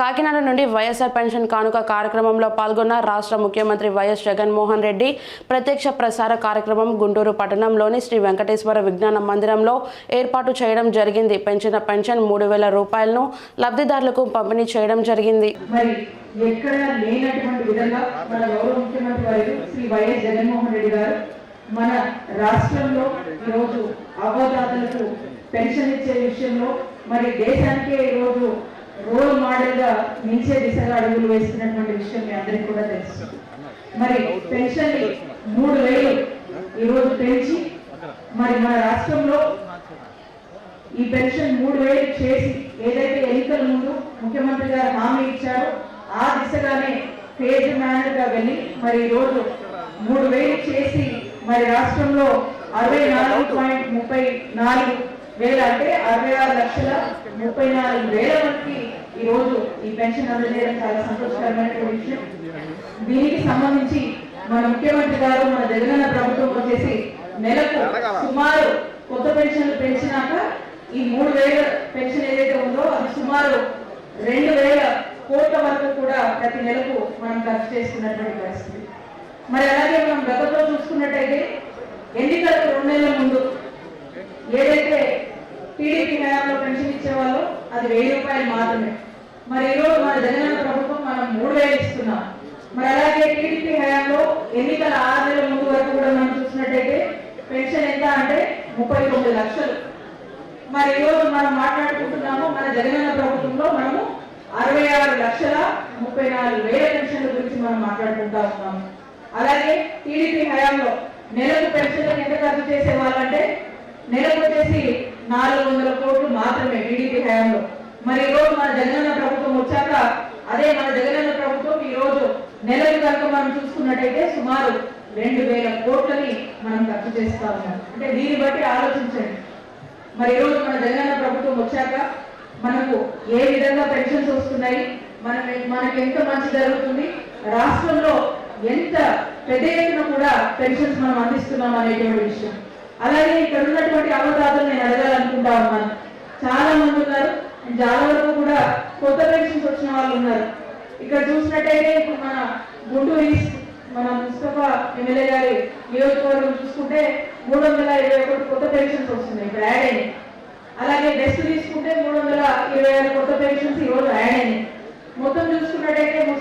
కాకినాడ నుండి వైఎస్ఆర్ పెన్షన్ కానుక కార్యక్రమంలో పాల్గొన్న రాష్ట్ర ముఖ్యమంత్రి వైఎస్ జగన్మోహన్ రెడ్డి ప్రత్యక్ష ప్రసార కార్యక్రమం గుంటూరు పట్టణంలోని శ్రీ వెంకటేశ్వర విజ్ఞాన మందిరంలో ఏర్పాటు చేయడం జరిగింది. పెంచిన పెన్షన్ మూడు వేల రూపాయలను లబ్ధిదారులకు పంపిణీ చేయడం జరిగింది. ఎక్కడ లేనటువంటి విధంగా మన గౌరవ ముఖ్యమంత్రి వారు శ్రీ వైఎస్ జగన్మోహన్ రెడ్డి గారు మన రాష్ట్రంలో ఈరోజు అవ్వదాతలకు పెన్షన్ ఇచ్చే విషయంలో మరి దేశానికే ఈరోజు రోల్ మోడల్గా నిలిచే దిశగా అడుగులు వేస్తున్నటువంటి విషయం మీ అందరికీ కూడా తెలుసు. మరి పెన్షన్ మూడు వేలు ఈరోజు పెంచి మరి మన రాష్ట్రంలో ఈ పెన్షన్ మూడు వేలు చేసి ఏదైతే ఎన్నికల ముందు ముఖ్యమంత్రి గారు హామీ ఇచ్చారో ఆ దిశగానే పేజ్ మేనర్గా వెళ్ళి మరి ఈరోజు మూడు వేలు చేసి మరి రాష్ట్రంలో అరవై నాలుగు పాయింట్ ముప్పై నాలుగు వేల అంటే అరవై ఆరు లక్షల ముప్పై నాలుగు వేల మందికి ఈ రోజు ఈ పెన్షన్ అందజేయడం చాలా సంతోషకరమైనటువంటి విషయం. దీనికి సంబంధించి మన ముఖ్యమంత్రి గారు మన జగనన్న ప్రభుత్వం వచ్చేసి నెలకు సుమారు కొత్త పెన్షన్లు పెంచినాక ఈ మూడు వేల పెన్షన్ ఏదైతే ఉందో అది సుమారు రెండు వేల కోట్ల వరకు కూడా ప్రతి నెలకు మనం ఖర్చు చేసుకున్నటువంటి పరిస్థితి. మరి అలాగే మనం గతంలో చూసుకున్నట్టయితే ఎన్నికలకు రెండు నెలల ముందు ఏదైతే టీడీపీ హయాంలో పెన్షన్ ఇచ్చేవాళ్ళో అది వెయ్యి రూపాయలు మాత్రమే. మరి ఈరోజు మన జగన్ ప్రభుత్వం మనం మూడు వేలు ఇస్తున్నాం. మరి అలాగే టీడీపీ హయాంలో ఎన్నికల ఆరు నెలల ముందు వరకు కూడా మనం చూసినట్టయితే పెన్షన్ ఎంత అంటే ముప్పై తొమ్మిది లక్షలు. మరి ఈరోజు మనం మాట్లాడుకుంటున్నాము మన జగనన్న ప్రభుత్వంలో మనము అరవై ఆరు లక్షల ముప్పై నాలుగు వేల పెన్షన్ల గురించి మనం మాట్లాడుకుంటా ఉన్నాము అలాగే టీడీపీ హయాంలో నెలకు పెన్షన్లకు ఎంత ఖర్చు చేసే వాళ్ళంటే నెలకు వచ్చేసి నాలుగు వందల కోట్లు మాత్రమే టీడీపీ హయాంలో. మరి ఈరోజు రోజు మన జగనన్న ప్రభుత్వం వచ్చాక అదే మన జగనన్న ప్రభుత్వం ఈ రోజు కనుక మనం చూసుకున్నట్టయితే సుమారు రెండు వేల కోట్లని మనం ఖర్చు చేస్తా ఉన్నాం. అంటే దీన్ని బట్టి ఆలోచించండి. మరి ఈరోజు మన జగనన్న ప్రభుత్వం వచ్చాక మనకు ఏ విధంగా పెన్షన్స్ వస్తున్నాయి? మనం మనకి ఎంత మంచి జరుగుతుంది? రాష్ట్రంలో ఎంత పెద్ద ఎత్తున కూడా పెన్షన్స్ మనం అందిస్తున్నాం అనేటువంటి విషయం. అలాగే ఇక్కడ ఉన్నటువంటి అవతాతలు నేను అడగాలనుకుంటా ఉన్నాను. చాలా మంది ఉన్నారు. చాలా వరకు కూడా కొత్త పెన్షన్స్ వచ్చిన వాళ్ళు ఉన్నారు. ఇక్కడ చూసినట్టయితే ఇప్పుడు మన గుంటూరు ఈస్ట్ మన ముస్తఫా ఎమ్మెల్యే గారి నియోజకవర్గం చూసుకుంటే మూడు వందల ఇరవై ఒకటి కొత్త పెన్షన్స్ వస్తున్నాయి. ఇప్పుడు యాడ్ అయినాయి. అలాగే బెస్ట్ తీసుకుంటే మూడు వందల ఇరవై ఆరు కొత్త పెన్షన్స్ ఈరోజు యాడ్ అయినాయి. మొత్తం చూసుకున్నట్టయితే